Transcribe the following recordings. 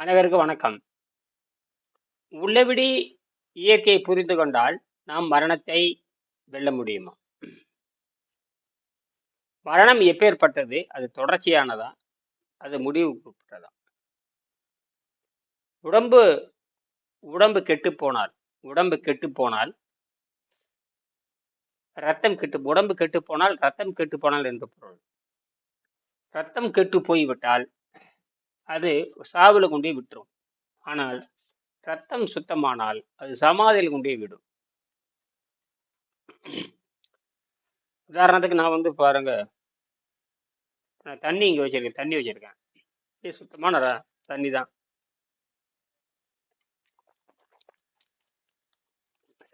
அனைவருக்கும் வணக்கம். உள்ளபடி இயற்கையை புரிந்து கொண்டால், நாம் மரணத்தை வெல்ல முடியுமா? மரணம் எப்பேர்ப்பட்டது? அது தொடர்ச்சியானதா? அது முடிவுக்கு உட்பட்டதா? உடம்பு உடம்பு கெட்டுப்போனால் உடம்பு கெட்டுப்போனால் ரத்தம் கெட்டு உடம்பு கெட்டுப்போனால், ரத்தம் கெட்டுப்போனால் என்று பொருள். ரத்தம் கெட்டு போய்விட்டால், அது சாவில் கொண்டே விட்டுரும். ஆனால், ரத்தம் சுத்தமானால், அது சமாதியில கொண்டே விடும். உதாரணத்துக்கு நான் வந்து பாருங்க நான் தண்ணி இங்கே வச்சிருக்கேன். தண்ணி வச்சிருக்கேன். இது சுத்தமான தண்ணி தான்.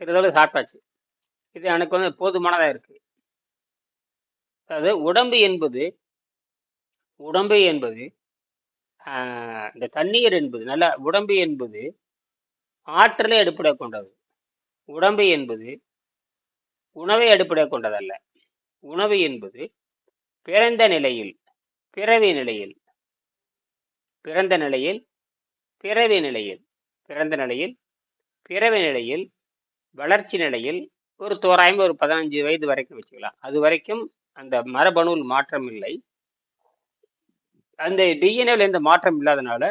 சிறிதளவு சாப்பிட்டாச்சு. இது எனக்கு வந்து போதுமானதாக இருக்கு. அதாவது உடம்பு என்பது உடம்பு என்பது இந்த தண்ணீர் என்பது நல்ல உடம்பு என்பது ஆற்றலை அடிப்படை கொண்டது. உடம்பு என்பது உணவை அடிப்படை கொண்டதல்ல. உணவு என்பது பிறந்த நிலையில், பிறவி நிலையில் பிறந்த நிலையில், பிறவி நிலையில் பிறந்த நிலையில், பிறவி நிலையில், வளர்ச்சி நிலையில் ஒரு தோராயமாக ஒரு 15 வயது வரைக்கும் வச்சுக்கலாம். அது வரைக்கும் அந்த மரபணுவில் மாற்றம் இல்லை. அந்த டிஎன்ஏல எந்த மாற்றம் இல்லாதனால,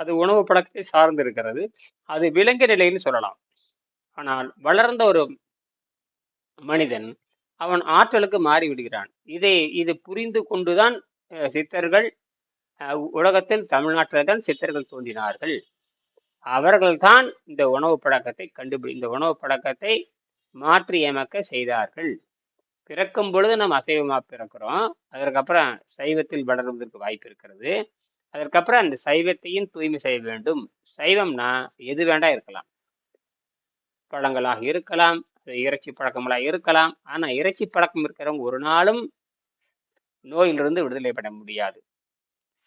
அது உணவு பழக்கத்தை சார்ந்து இருக்கிறது. அது விலங்கு நிலைன்னு சொல்லலாம். ஆனால் வளர்ந்த ஒரு மனிதன், அவன் ஆற்றலுக்கு மாறிவிடுகிறான். இதை இது புரிந்து கொண்டு தான் சித்தர்கள் உலகத்தில் தமிழ்நாட்டில தான் சித்தர்கள் தோன்றினார்கள். அவர்கள்தான் இந்த உணவு பழக்கத்தை கண்டுபிடி இந்த உணவு பழக்கத்தை மாற்றியமைக்க செய்தார்கள். பிறக்கும் பொழுது நாம் அசைவமாக பிறக்கிறோம். அதற்கப்புறம் சைவத்தில் வளருவதற்கு வாய்ப்பு இருக்கிறது. அதற்கப்புறம் அந்த சைவத்தையும் தூய்மை செய்ய வேண்டும். சைவம்னா எது வேண்டா இருக்கலாம். பழங்களாக இருக்கலாம், இறைச்சி பழக்கங்களாக இருக்கலாம். ஆனால் இறைச்சி பழக்கம் இருக்கிறவங்க ஒரு நாளும் நோயிலிருந்து விடுதலை பெற முடியாது.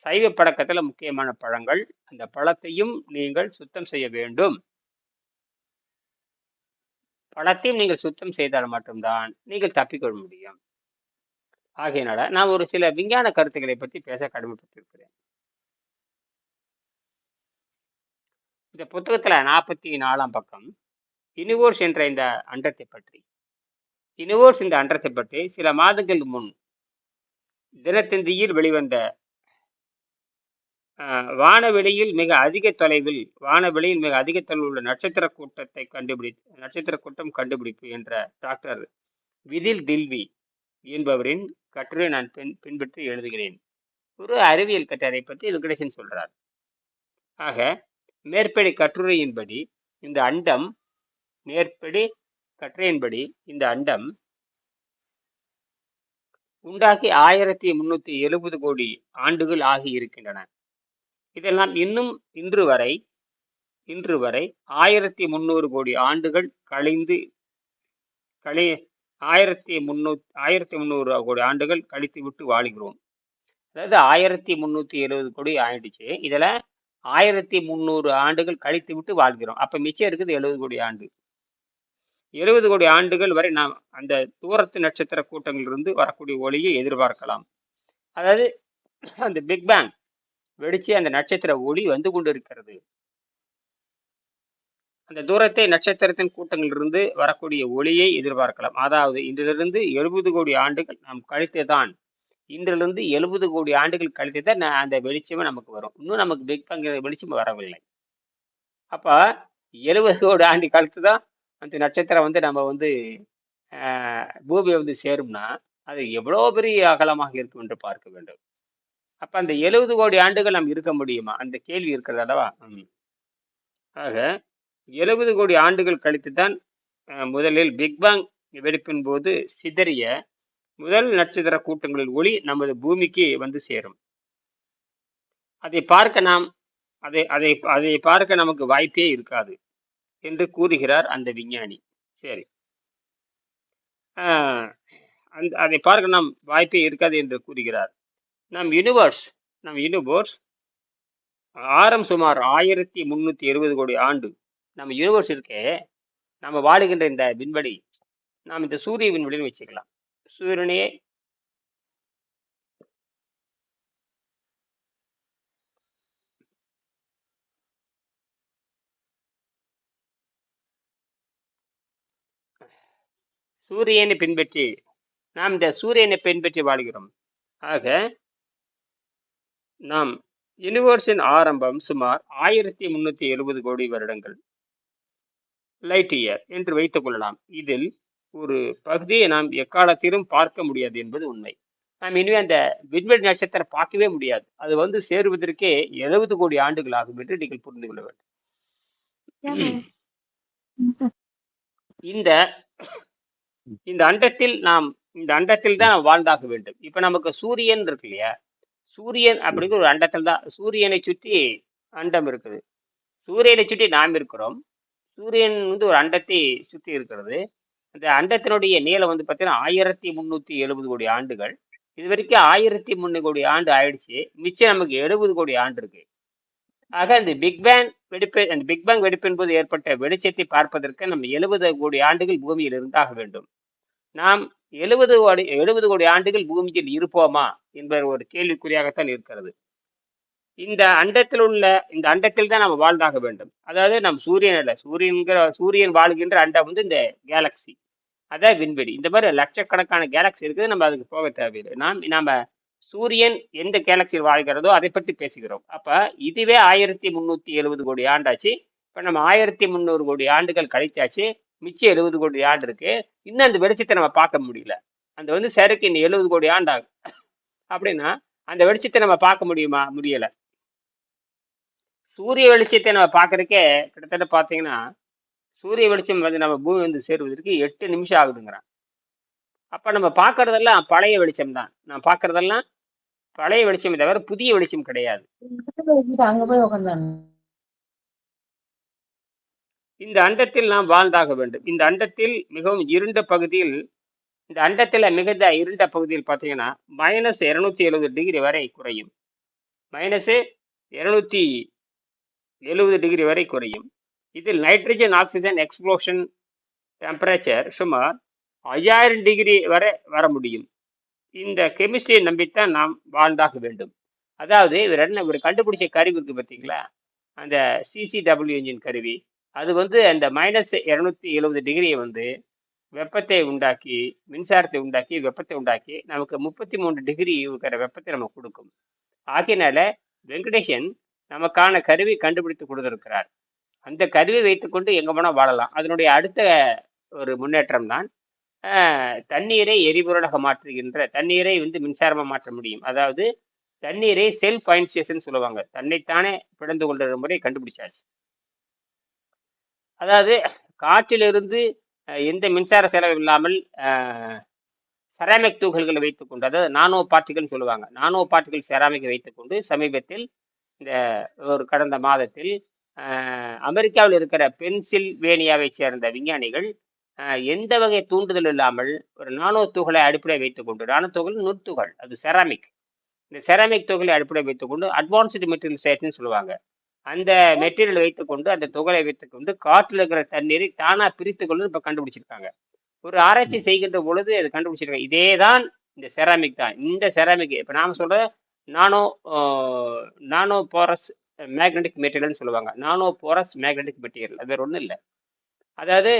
சைவ பழக்கத்தில் முக்கியமான பழங்கள். அந்த பழத்தையும் நீங்கள் சுத்தம் செய்ய வேண்டும். பழத்தையும் நீங்கள் சுத்தம் செய்தால் மட்டும்தான் நீங்கள் தப்பிக்கொள்ள முடியும். ஆகையினால, நான் ஒரு சில விஞ்ஞான கருத்துக்களை பற்றி பேச கடமைப்பட்டிருக்கிறேன். இந்த புத்தகத்துல 44ஆம் பக்கம், இனிவோர்ஸ் என்ற இந்த அண்டத்தைப் பற்றி. இனிவோர்ஸ் இந்த அன்றத்தை பற்றி சில மாதங்கள் முன் தினத்தந்தியில் வெளிவந்த வானவெளியில் மிக அதிக தொலைவில் வானவெளியில் மிக அதிக தொலைவில் உள்ள நட்சத்திர கூட்டத்தை கண்டுபிடி நட்சத்திர கூட்டம் கண்டுபிடிப்பு என்ற டாக்டர் விதில் தில்வி என்பவரின் கட்டுரையை நான் பின் பின்பற்றி எழுதுகிறேன். ஒரு அறிவியல் கட்டுரை பற்றி வெங்கடேசன் சொல்றார். ஆக, மேற்படி கட்டுரையின்படி இந்த அண்டம் மேற்படி கட்டுரையின்படி இந்த அண்டம் உண்டாகி 1370 கோடி ஆண்டுகள் ஆகியிருக்கின்றன. இதெல்லாம் இன்னும் இன்று வரை இன்று வரை 1300 கோடி ஆண்டுகள் கழிந்து கழி 1300 1300 கோடி ஆண்டுகள் கழித்து விட்டு வாழுகிறோம். அதாவது 1370 கோடி ஆயிடுச்சு. இதுல 1300 ஆண்டுகள் கழித்து விட்டு வாழ்கிறோம். அப்போ மிச்சம் இருக்குது 70 கோடி ஆண்டு. 70 கோடி ஆண்டுகள் வரை நாம் அந்த தூரத்து நட்சத்திர கூட்டங்களிலிருந்து வரக்கூடிய ஒளியை எதிர்பார்க்கலாம். அதாவது அந்த பிக் பேங் வெடிச்சு அந்த நட்சத்திர ஒளி வந்து கொண்டிருக்கிறது. அந்த தூரத்தை நட்சத்திரத்தின் கூட்டங்களிலிருந்து வரக்கூடிய ஒளியை எதிர்பார்க்கலாம். அதாவது இன்றிலிருந்து 70 கோடி ஆண்டுகள் நாம் கழித்து தான் இன்றிலிருந்து 70 கோடி ஆண்டுகள் கழித்து தான் அந்த வெளிச்சமே நமக்கு வரும். இன்னும் நமக்கு பிக் பேங் வெளிச்சம் வரவில்லை. அப்ப 70 கோடி ஆண்டு கழித்து தான் அந்த நட்சத்திரம் வந்து நம்ம வந்து பூமியை வந்து சேரும்னா, அது எவ்வளோ பெரிய அகலமாக இருக்கும் என்று பார்க்க வேண்டும். அப்ப அந்த 70 கோடி ஆண்டுகள் நாம் இருக்க முடியுமா? அந்த கேள்வி இருக்கிறது அல்லவா? ஆக 70 கோடி ஆண்டுகள் கழித்து தான் முதலில் பிக் பேங் வெடிப்பின் போது சிதறிய முதல் நட்சத்திர கூட்டங்களின் ஒளி நமது பூமிக்கு வந்து சேரும். அதை பார்க்க நாம் அதை அதை அதை பார்க்க நமக்கு வாய்ப்பே இருக்காது. என்று கூறுகிறார் அந்த விஞ்ஞானி. சரி. அந்த அதை பார்க்க நாம் வாய்ப்பே இருக்காது என்று கூறுகிறார். நம் யூனிவர்ஸ் நம் யூனிவர்ஸ் ஆரம் சுமார் ஆயிரத்தி முந்நூற்றி இருபது கோடி ஆண்டு. நம்ம யூனிவர்ஸ் இருக்கே நம்ம வாடுகின்ற இந்த விண்வெளி நாம் இந்த சூரிய விண்வெளின்னு வச்சுக்கலாம். சூரியனையே சூரியனை பின்பற்றி நாம் இந்த சூரியனை பின்பற்றி வாழ்கிறோம். ஆக நாம் யூனிவர்ஸின் ஆரம்பம் சுமார் ஆயிரத்தி முன்னூத்தி எழுபது கோடி வருடங்கள். லைட் இயர் என்று வைத்துக் கொள்ளலாம். இதில் ஒரு பகுதியை நாம் எக்காலத்திலும் பார்க்க முடியாது என்பது உண்மை. நாம் இனிமே அந்த விண்வெளி நட்சத்திரம் பார்க்கவே முடியாது. அது வந்து சேருவதற்கே எழுபது கோடி ஆண்டுகள் ஆகும் என்று நீங்கள் புரிந்து கொள்ள வேண்டும். இந்த இந்த அண்டத்தில் நாம் இந்த அண்டத்தில் தான் வாழ்ந்தாக வேண்டும். இப்ப நமக்கு சூரியன் இருக்கு இல்லையா? சூரியன் அப்படிங்கிற ஒரு அண்டத்தில் தான் சூரியனை சுற்றி அண்டம் இருக்குது. சூரியனை சுற்றி நாம் இருக்கிறோம். சூரியன் வந்து ஒரு அண்டத்தை சுற்றி இருக்கிறது. அந்த அண்டத்தினுடைய நீளம் வந்து பார்த்தீங்கன்னா ஆயிரத்தி முந்நூற்றி எழுபது கோடி ஆண்டுகள். இது வரைக்கும் ஆயிரத்தி முந்நூறு கோடி ஆண்டு ஆயிடுச்சு. மிச்சம் நமக்கு எழுபது கோடி ஆண்டு இருக்கு. ஆக இந்த பிக்பேங் வெடிப்பு அந்த பிக்பேங் வெடிப்பின் போது ஏற்பட்ட வெளிச்சத்தை பார்ப்பதற்கு நம்ம எழுபது கோடி ஆண்டுகள் பூமியில் இருந்தாக வேண்டும். நாம் எழுபது கோடி எழுபது கோடி ஆண்டுகள் பூமியில் இருப்போமா? என்பது ஒரு கேள்விக்குறியாகத்தான் இருக்கிறது. இந்த அண்டத்தில் உள்ள இந்த அண்டத்தில் தான் நம்ம வாழ்ந்தாக வேண்டும். அதாவது நம் சூரியன் அல்ல சூரியன்கிற சூரியன் வாழ்கின்ற அண்டம் வந்து இந்த கேலக்சி அதான் விண்வெளி. இந்த மாதிரி லட்சக்கணக்கான கேலக்சி இருக்குது நம்ம அதுக்கு போக தேவையில்லை. நாம் நாம் சூரியன் எந்த கேலக்சியில் வாழ்கிறதோ அதை பற்றி பேசுகிறோம். அப்போ இதுவே ஆயிரத்தி முந்நூற்றி எழுபது கோடி ஆண்டாச்சு. இப்போ நம்ம ஆயிரத்தி முந்நூறு கோடி ஆண்டுகள் கழிச்சாச்சு. மிச்சம் எழுபது கோடி ஆண்டு இருக்கு. இன்னும் அந்த வெளிச்சத்தை நம்ம பார்க்க முடியல. அந்த வந்து சருக்கு இன்னும் எழுபது கோடி ஆண்டாகும். அப்படின்னா அந்த வெளிச்சத்தை நம்ம பார்க்க முடியுமா? முடியல. சூரிய வெளிச்சத்தை நம்ம பார்க்கறதுக்கே கிட்டத்தட்ட பார்த்தீங்கன்னா சூரிய வெளிச்சம் வந்து நம்ம பூமி வந்து சேருவதற்கு எட்டு நிமிஷம் ஆகுதுங்கிறான். அப்போ நம்ம பார்க்கறதெல்லாம் பழைய வெளிச்சம் தான் நான் பார்க்கறதெல்லாம் பழைய வெளிச்சம் தவிர புதிய வெளிச்சம் கிடையாது. இந்த அண்டத்தில் நாம் வாழ்ந்தாக வேண்டும். இந்த அண்டத்தில் மிகவும் இருண்ட பகுதியில் இந்த அண்டத்தில் மிகுந்த இருண்ட பகுதியில் பார்த்தீங்கன்னா மைனஸ் இருநூத்தி எழுபது டிகிரி வரை குறையும். மைனஸ் இருநூத்தி எழுபது டிகிரி வரை குறையும். இதில் நைட்ரஜன் ஆக்சிஜன் எக்ஸ்ப்ளோஷன் டெம்பரேச்சர் சுமார் ஐயாயிரம் டிகிரி வரை வர முடியும். இந்த கெமிஸ்ட்ரியை நம்பித்தான் நாம் வாழ்ந்தாக வேண்டும். அதாவது இவர் என்ன இவர் கண்டுபிடிச்ச கருவி இருக்கு பார்த்தீங்களா? அந்த சிசிடபிள்யூ இன்ஜின் கருவி. அது வந்து அந்த மைனஸ் இரநூத்தி எழுபது டிகிரியை வந்து வெப்பத்தை உண்டாக்கி மின்சாரத்தை உண்டாக்கி வெப்பத்தை உண்டாக்கி நமக்கு முப்பத்தி மூன்று டிகிரி இருக்கிற வெப்பத்தை நமக்கு கொடுக்கும். ஆகையினால வெங்கடேசன் நமக்கான கருவி கண்டுபிடித்து கொடுத்திருக்கிறார். அந்த கருவியை வைத்துக்கொண்டு எங்க போனால் வாழலாம். அதனுடைய அடுத்த ஒரு முன்னேற்றம் தான் தண்ணீரை எரிபொருளாக மாற்றுகின்ற தண்ணீரை வந்து மின்சாரமாக மாற்ற முடியும். அதாவது தண்ணீரை செல்ஃப் அயன்சேஷன் சொல்லுவாங்க. தன்னைத்தானே பிளந்து கொள்கிற முறை கண்டுபிடிச்சாச்சு. அதாவது காற்றிலிருந்து எந்த மின்சார செலவு இல்லாமல் செராமிக் தூகல்களை வைத்துக்கொண்டு அதாவது நானோ பார்ட்டிகள்னு சொல்லுவாங்க. நானோ பார்ட்டிகல் செராமிக்கை வைத்துக்கொண்டு சமீபத்தில் இந்த ஒரு கடந்த மாதத்தில் அமெரிக்காவில் இருக்கிற பென்சில்வேனியாவை சேர்ந்த விஞ்ஞானிகள் எந்த வகை தூண்டுதல் இல்லாமல் ஒரு நானோ துகளை அடிப்படை வைத்துக்கொண்டு நானோ துகள் நுட்துகள் அது செராமிக் இந்த செராமிக் துகளை அடிப்படை வைத்துக்கொண்டு அட்வான்ஸ்டு மெட்டீரியல் சைட்னு சொல்லுவாங்க. அந்த மெட்டீரியல் வைத்துக்கொண்டு அந்த துகளை வைத்துக்கொண்டு காற்றில் இருக்கிற தண்ணீரை தானா பிரித்து கொண்டு இப்போ கண்டுபிடிச்சிருக்காங்க. ஒரு ஆராய்ச்சி செய்கின்ற பொழுது அது கண்டுபிடிச்சிருக்காங்க. இதே தான் இந்த செராமிக் தான். இந்த செராமிக் இப்போ நாம சொல்ற நானோ நானோ போரஸ் மேக்னெட்டிக் மெட்டீரியல்னு சொல்லுவாங்க. Nano porous magnetic material. அது வேற ஒன்றும் இல்லை. அதாவது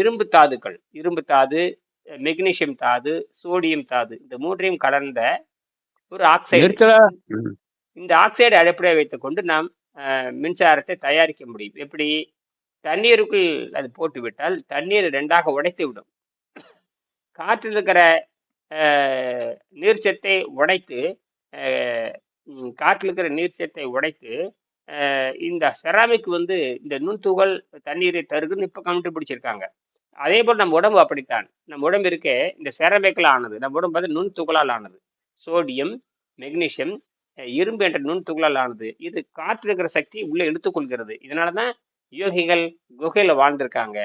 இரும்பு தாதுக்கள். இரும்பு தாது மெக்னீசியம் தாது சோடியம் தாது இந்த மூன்றையும் கலந்த ஒரு ஆக்சைடு. இந்த ஆக்சைடு அடிப்படையை வைத்துக்கொண்டு நாம் மின்சாரத்தை தயாரிக்க முடியும். எப்படி? தண்ணீருக்குள் அது போட்டுவிட்டால் தண்ணீர் ரெண்டாக உடைத்து விடும். காற்றில் இருக்கிற நீர்ச்சத்தை உடைத்து காற்றில் இருக்கிற நீர்ச்சத்தை உடைத்து இந்த செராமிக் வந்து இந்த நுண்துகள் தண்ணீரை தருகுன்னு இப்போ கண்டுபிடிச்சிருக்காங்க. அதே போல் நம்ம உடம்பு அப்படித்தான். நம்ம உடம்பு இருக்கே இந்த செராமிக்கில் ஆனது. நம்ம உடம்பு வந்து நுண்துகளால் ஆனது. சோடியம் மெக்னீஷியம் இரும்பு என்ற நுண்துகளால் ஆனது. இது காற்று இருக்கிற சக்தியை உள்ளே எடுத்துக்கொள்கிறது. இதனால தான் யோகிகள் குகையில் வாழ்ந்திருக்காங்க.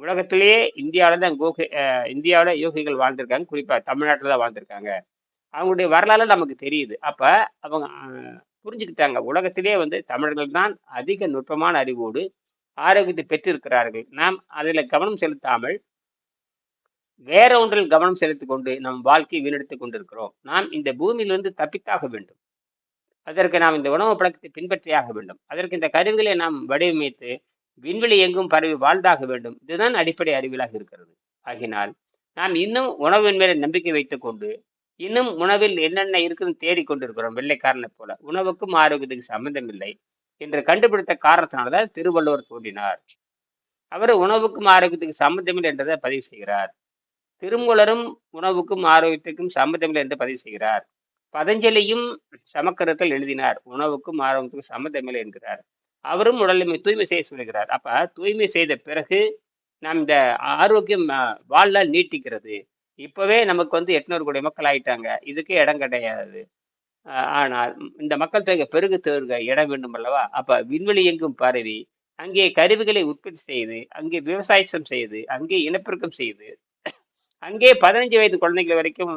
உலகத்திலேயே இந்தியாவில் தான் குகை இந்தியாவில் யோகிகள் வாழ்ந்திருக்காங்க. குறிப்பாக தமிழ்நாட்டில் தான் வாழ்ந்திருக்காங்க. அவங்களுடைய வரலாறு நமக்கு தெரியுது. அப்போ அவங்க புரிஞ்சுக்கிட்டாங்க. உலகத்திலேயே வந்து தமிழர்கள் தான் அதிக நுட்பமான அறிவோடு ஆரோக்கியத்தை பெற்றிருக்கிறார்கள். நாம் அதில் கவனம் செலுத்தாமல் வேற ஒன்றில் கவனம் செலுத்திக் கொண்டு நம் வாழ்க்கையை வீணடித்துக் கொண்டிருக்கிறோம். நாம் இந்த பூமியிலிருந்து தப்பித்தாக வேண்டும். அதற்கு நாம் இந்த உணவு பழக்கத்தை பின்பற்றியாக வேண்டும். அதற்கு இந்த கருவிகளை நாம் வடிவமைத்து விண்வெளி எங்கும் பரவி வாழ்ந்தாக வேண்டும். இதுதான் அடிப்படை அறிவியலாக இருக்கிறது. ஆகினால் நாம் இன்னும் உணவின் மேல நம்பிக்கை வைத்துக்கொண்டு இன்னும் உணவில் என்னென்ன இருக்குன்னு தேடிக்கொண்டிருக்கிறோம் வெள்ளைக்காரனை போல. உணவுக்கும் ஆரோக்கியத்துக்கு சம்பந்தம் இல்லை என்று கண்டுபிடித்த காரணத்தினால்தான் திருவள்ளுவர் தோன்றினார். அவர் உணவுக்கும் ஆரோக்கியத்துக்கு சம்பந்தமில்லை என்றதை பதிவு செய்கிறார். திருமூலரும் உணவுக்கும் ஆரோக்கியத்துக்கும் சம்பந்தமில்லை என்று பதிவு செய்கிறார். பதஞ்சலியும் சமக்கரத்தில் எழுதினார். உணவுக்கும் ஆரம்பத்துக்கும் சம்மந்தமில்லை என்கிறார். அவரும் உடலை தூய்மை செய்ய சொல்கிறார். அப்ப தூய்மை செய்த பிறகு நாம் இந்த ஆரோக்கியம் வாழ்நாள் நீட்டிக்கிறது. இப்பவே நமக்கு வந்து எட்நூறு கோடி மக்கள் ஆயிட்டாங்க. இதுக்கு இடம் கிடையாது. ஆனால் இந்த மக்கள் தொகை பெருகு தேர்க இடம் வேண்டும் அல்லவா? அப்ப விண்வெளி எங்கும் பரவி அங்கே கருவிகளை உற்பத்தி செய்து அங்கே விவசாயம் செய்து அங்கே இனப்பெருக்கம் செய்து அங்கே பதினஞ்சு வயது குழந்தைகள் வரைக்கும்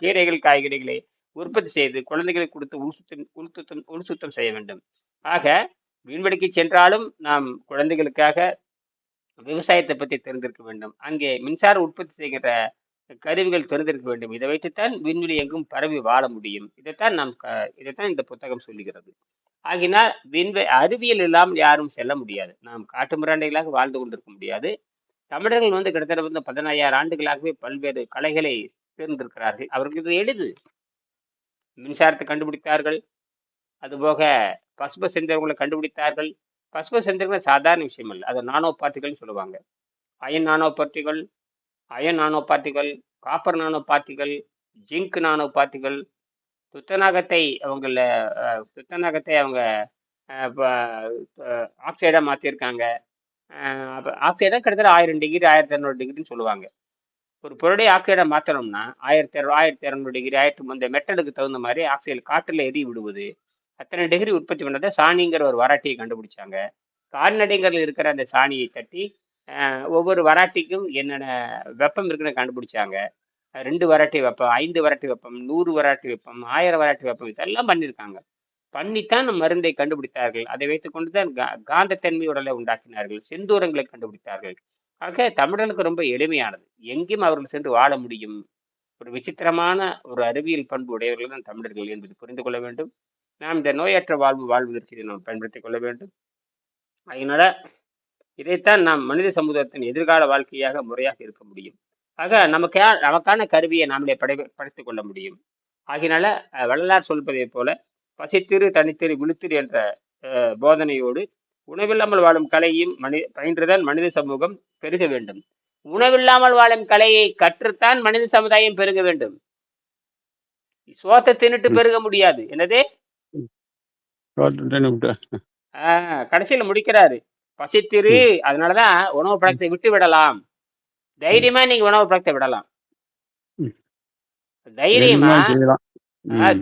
கீரைகள் காய்கறிகளை உற்பத்தி செய்து குழந்தைகளை கொடுத்து உள்சுத்தம் உள்சுத்தம் உள்சுத்தம் செய்ய வேண்டும். ஆக விண்வெளிக்கு சென்றாலும் நாம் குழந்தைகளுக்காக விவசாயத்தை பற்றி தெரிந்திருக்க வேண்டும். அங்கே மின்சார உற்பத்தி செய்கிற கருவிகள் தெரிந்திருக்க வேண்டும். இதை வைத்துத்தான் விண்வெளி எங்கும் பரவி வாழ முடியும். இதைத்தான் நாம் க- இதைத்தான் இந்த புத்தகம் சொல்லுகிறது. ஆகினால் விண்வெ அறிவியல் இல்லாமல் யாரும் செல்ல முடியாது. நாம் காட்டு மிராண்டைகளாக வாழ்ந்து கொண்டிருக்க முடியாது. தமிழர்கள் வந்து கிட்டத்தட்ட வந்து பதினாயிரம் ஆண்டுகளாகவே பல்வேறு கலைகளை தேர்ந்திருக்கிறார்கள். அவர்களுக்கு இது எளிது மின்சாரத்தை கண்டுபிடித்தார்கள். அதுபோக பசுப செந்தர்களை கண்டுபிடித்தார்கள். பசுப செந்தர்கள் சாதாரண விஷயம் இல்லை அது நானோ பார்ட்டிகள்னு சொல்லுவாங்க. Iron nano பார்ட்டிகள் iron nano பார்ட்டிகள் copper nano பார்ட்டிகள் zinc nano பார்ட்டிகள் துத்தநாகத்தை அவங்கள துத்தநாகத்தை அவங்க ஆக்சைடாக மாற்றிருக்காங்க ஆக்சைடாக கிட்டத்தட்ட ஆயிரம் டிகிரி ஆயிரத்தி இரநூறு டிகிரின்னு சொல்லுவாங்க. ஒரு பொருடைய ஆக்சைடை மாற்றணும்னா ஆயிரத்தி இரநூறு ஆயிரத்தி இரநூறு டிகிரி ஆயிரத்தி முந்தைய மெட்டலுக்கு தகுந்த மாதிரி ஆக்சைடு காற்றில் எரி விடுவது. அத்தனை டிகிரி உற்பத்தி பண்ணுறத சாணிங்கிற ஒரு வராட்டியை கண்டுபிடிச்சாங்க. கால்நடைகளில் இருக்கிற அந்த சாணியை தட்டி ஒவ்வொரு வராட்டிக்கும் என்னென்ன வெப்பம் இருக்குன்னு கண்டுபிடிச்சாங்க. ரெண்டு வராட்டி வெப்பம் ஐந்து வராட்டி வெப்பம் நூறு வராட்டி வெப்பம் ஆயிரம் வராட்டி வெப்பம் இதெல்லாம் பண்ணியிருக்காங்க. பண்ணித்தான் மருந்தை கண்டுபிடித்தார்கள். அதை வைத்துக்கொண்டு தான் கா காந்தத்தன்மை உடலை உண்டாக்கினார்கள். செந்தூரங்களை கண்டுபிடித்தார்கள். ஆக தமிழனுக்கு ரொம்ப எளிமையானது. எங்கேயும் அவர்கள் சென்று வாழ முடியும். ஒரு விசித்திரமான ஒரு அறிவியல் பண்பு உடையவர்கள் தான் தமிழர்கள் என்பது புரிந்து கொள்ள வேண்டும். நாம் இந்த நோயற்ற வாழ்வு வாழ்வதற்கு இதை நாம் பயன்படுத்திக் கொள்ள வேண்டும். அதனால இதைத்தான் நாம் மனித சமூகத்தின் எதிர்கால வாழ்க்கையாக முறையாக இருக்க முடியும். ஆக நமக்கு நமக்கான கருவியை நாமளே படை படைத்துக் கொள்ள முடியும். ஆகினால வள்ளலார் சொல்வதைப் போல பசித்திரு தனித்திரு விழுத்திரு என்ற போதனையோடு உணவில்லாமல் வாழும் கலையும் மனி பயின்றுதான் மனித சமூகம் பெருக வேண்டும். உணவில்லாமல் வாழும் கலையை கற்றுத்தான் மனித சமுதாயம் பெருக வேண்டும். சோத்தை தின்னுட்டு. பெருக முடியாது. என்னது? ஆஹ் கடைசியில முடிக்கிறாரு. பசித்திரு. அதனாலதான் உணவு பழக்கத்தை விட்டு விடலாம். தைரியமா நீங்க உணவு பழக்கத்தை விடலாம். தைரியமா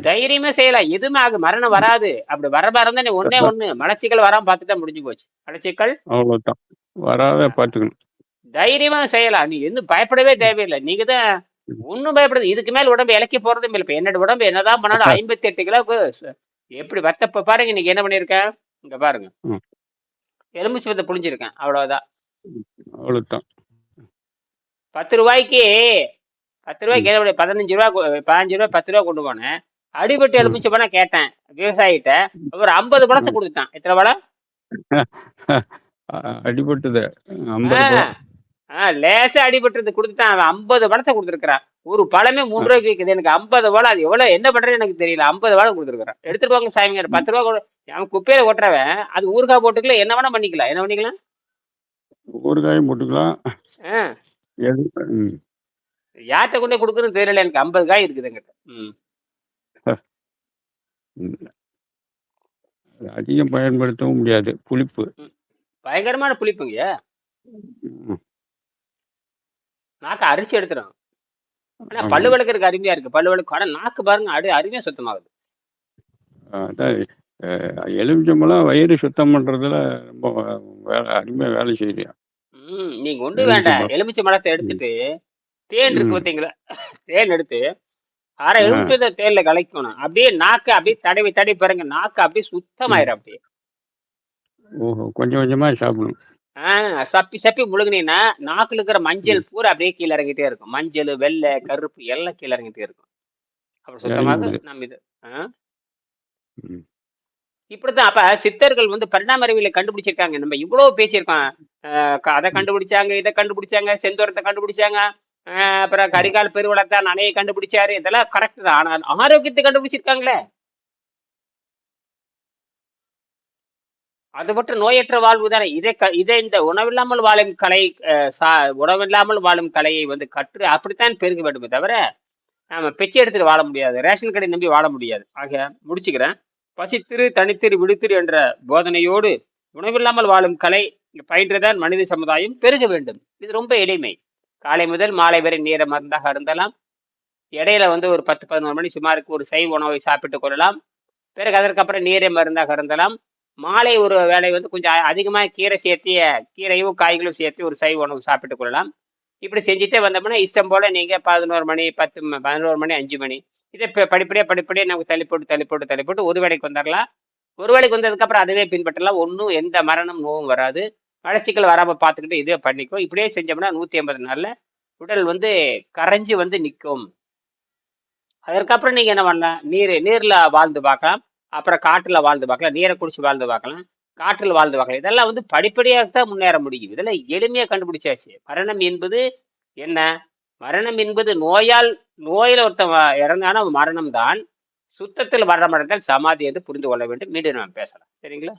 தைரியமா செய்யலாம் எதுவுமே ஆகு மரணம் வராது. அப்படி வரமா இருந்தா நீ ஒண்ணே ஒண்ணு மலச்சிக்கல் வராம பார்த்துட்டா முடிஞ்சு போச்சு. மலச்சிக்கல்? அவ்வளவுதான். வராத பார்த்துக்கணும். தைரியமா செய்யலாம். நீ எதுவும் பயப்படவே தேவையில்லை. நீங்க தான் ஒன்றும் பயப்படுது. இதுக்கு மேல உடம்பு இலக்கி போறதும் இல்லை. இப்ப என்னோட உடம்பு என்னதான் பண்ணாலும் ஐம்பத்தி எட்டு கிலோவுக்கு ச- எப்படி வத்தப்ப பாருங்க இன்னைக்கு என்ன பண்ணியிருக்கேன் இங்க பாருங்க. எலும்பு சிவத்தை புழிஞ்சிருக்கேன். அவ்வளவுதான். அவ்வளவுதான். பத்து ரூபாய்க்கு பத்து என்ன பண்ண- பதினஞ்சு ரூபா பதினஞ்சு ரூபா பத்து ரூபா கொண்டு போனேன். அடிபட்டு. எலுமிச்சை பழம் கேட்டேன். விவசாயிகிட்ட ஒரு ஐம்பது பழத்தை. கொடுத்துட்டான். எத்தனை பழம் அடிபட்டது. லேசா அடிபட்டது கொடுத்துட்டான். அவன் ஐம்பது பழத்தை கொடுத்துருக்கான் ஒரு பழமே மூணு ரூபாய்க்கு விற்குது எனக்கு ஐம்பது பழம் அது எவ்வளவு என்ன பண்றேன்னு எனக்கு தெரியல. ஐம்பது பழம் கொடுத்துருக்கான் எடுத்துட்டு போங்க சாமிங்க. பத்து ரூபா அவன் குப்பையில ஓட்டுறவன் அது ஊறுகாய் போட்டுக்கல என்ன வேணா பண்ணிக்கலாம். என்ன பண்ணிக்கலாம்? ஊறுகாயும் போட்டுக்கலாம். யார்கிட்ட கொண்டு போய் கொடுக்குறதுன்னு தெரியல. எனக்கு ஐம்பது காய் இருக்குது. அது அதிகம் பயன்படுத்தவும் முடியாது. புளிப்பு. பயங்கரமான புளிப்புங்க. ம். நாக்கு அரிச்சு எடுத்துடும் ஆனா. பல்லு விளக்குறதுக்கு அருமையா இருக்கு. பல்லு விளக்கு ஆனா நாக்கு பாருங்க அடி அருமையா சுத்தமாகுது. எலுமிச்சம்பழம் வயிறு சுத்தம் பண்றதுல ரொம்ப வேலை அருமையா வேலை செய்யுது. ம் நீங்க ஒண்ணு வேண்டாம். எலுமிச்சை மரத்தை எடுத்துட்டு தேன் இருக்கு. பார்த்தீங்களா தேன் எடுத்து அரை ஆ. எலுமிச்சை தேன்ல கலக்கணும். அப்படியே நாக்கு அப்படியே தடவி தடவி பாருங்க. நாக்கு அப்படியே சுத்தமாயிரும் அப்படியே. ஓஹோ கொஞ்சம் கொஞ்சமா சாப்பிடணும். ஆஹ் சப்பி சப்பி முழுங்குனீங்கன்னா நாக்குல இருக்கிற மஞ்சள் பூரா அப்படியே கீழே இறங்கிட்டே இருக்கும். மஞ்சள் வெள்ளை கருப்பு எல்லாம் கீழே இறங்கிட்டே இருக்கும். அப்புறம் சுத்தமாக நம்ம இது. இப்படித்தான். அப்ப சித்தர்கள் வந்து பரிணாம அறிவியலை கண்டுபிடிச்சிருக்காங்க. நம்ம இவ்வளவு பேசியிருக்கோம். அதை கண்டுபிடிச்சாங்க இதை கண்டுபிடிச்சாங்க செந்தூரத்தை கண்டுபிடிச்சாங்க. அப்புறம் கரிகால் பெருவளத்தான் அணையை கண்டுபிடிச்சாரு. இதெல்லாம் கரெக்ட் தான். ஆனால் ஆரோக்கியத்தை கண்டுபிடிச்சிருக்காங்களே. அது மட்டும் நோயற்ற வாழ்வு தானே. இதை க இதை இந்த உணவில்லாமல் வாழும் கலை அஹ், சா உணவில்லாமல் வாழும் கலையை வந்து கற்று அப்படித்தான் பெருக வேண்டுமே தவிர நம்ம பிச்சை எடுத்துட்டு வாழ முடியாது. ரேஷன் கடை நம்பி வாழ முடியாது. ஆக முடிச்சுக்கிறேன். பசித்திரு தனித்திரு விடுத்திரு என்ற போதனையோடு உணவில்லாமல் வாழும் கலை பயின்றதான் மனித சமுதாயம் பெருக வேண்டும். இது ரொம்ப எளிமை. காலை முதல் மாலை வரை நீரை மருந்தாக அருந்தலாம். இடையில வந்து ஒரு பத்து பதினோரு மணி சுமாருக்கு ஒரு சைவ உணவை சாப்பிட்டு கொள்ளலாம். பிறகு அதற்கப்புறம் நீரை மருந்தாக அருந்தலாம். மாலை ஒரு வேலை வந்து கொஞ்சம் அதிகமாக கீரை சேர்த்திய கீரையும் காய்களும் சேர்த்து ஒரு சைவ உணவு சாப்பிட்டு கொள்ளலாம். இப்படி செஞ்சுட்டே வந்தோம்னா இஷ்டம் போல நீங்கள் பதினோரு மணி பத்து பதினோரு மணி அஞ்சு மணி இதை இப்போ படிப்படியாக படிப்படியாக நமக்கு தள்ளி போட்டு தள்ளி போட்டு தள்ளி போட்டு ஒரு வேலைக்கு வந்துடலாம் ஒரு வேலைக்கு வந்ததுக்கப்புறம் அதுவே பின்பற்றலாம். ஒன்றும் எந்த மரணம் நோவும் வராது. மலச்சிக்கல் வராமல் பார்த்துக்கிட்டு இதே பண்ணிக்கோ இப்படியே செஞ்சோம்னா நூற்றி ஐம்பது நாளில் உடல் வந்து கரைஞ்சி வந்து நிற்கும் அதற்கப்புறம் நீங்கள் என்ன பண்ணலாம்? நீர் நீரில் வாழ்ந்து பார்க்கலாம். அப்புறம் காற்றில் வாழ்ந்து பார்க்கலாம். நீரை குடிச்சு வாழ்ந்து பார்க்கலாம். காற்றில் வாழ்ந்து பார்க்கலாம். இதெல்லாம் வந்து படிப்படியாக தான் முன்னேற முடியும். இதெல்லாம் எளிமையாக கண்டுபிடிச்சாச்சு. மரணம் என்பது என்ன? மரணம் என்பது நோயால் நோயில் ஒருத்தன் இறந்தான மரணம் தான் சுத்தத்தில் மரணம் அடைந்தால் சமாதி என்று புரிந்து கொள்ள வேண்டும். மீண்டும் நாம் பேசலாம். சரிங்களா?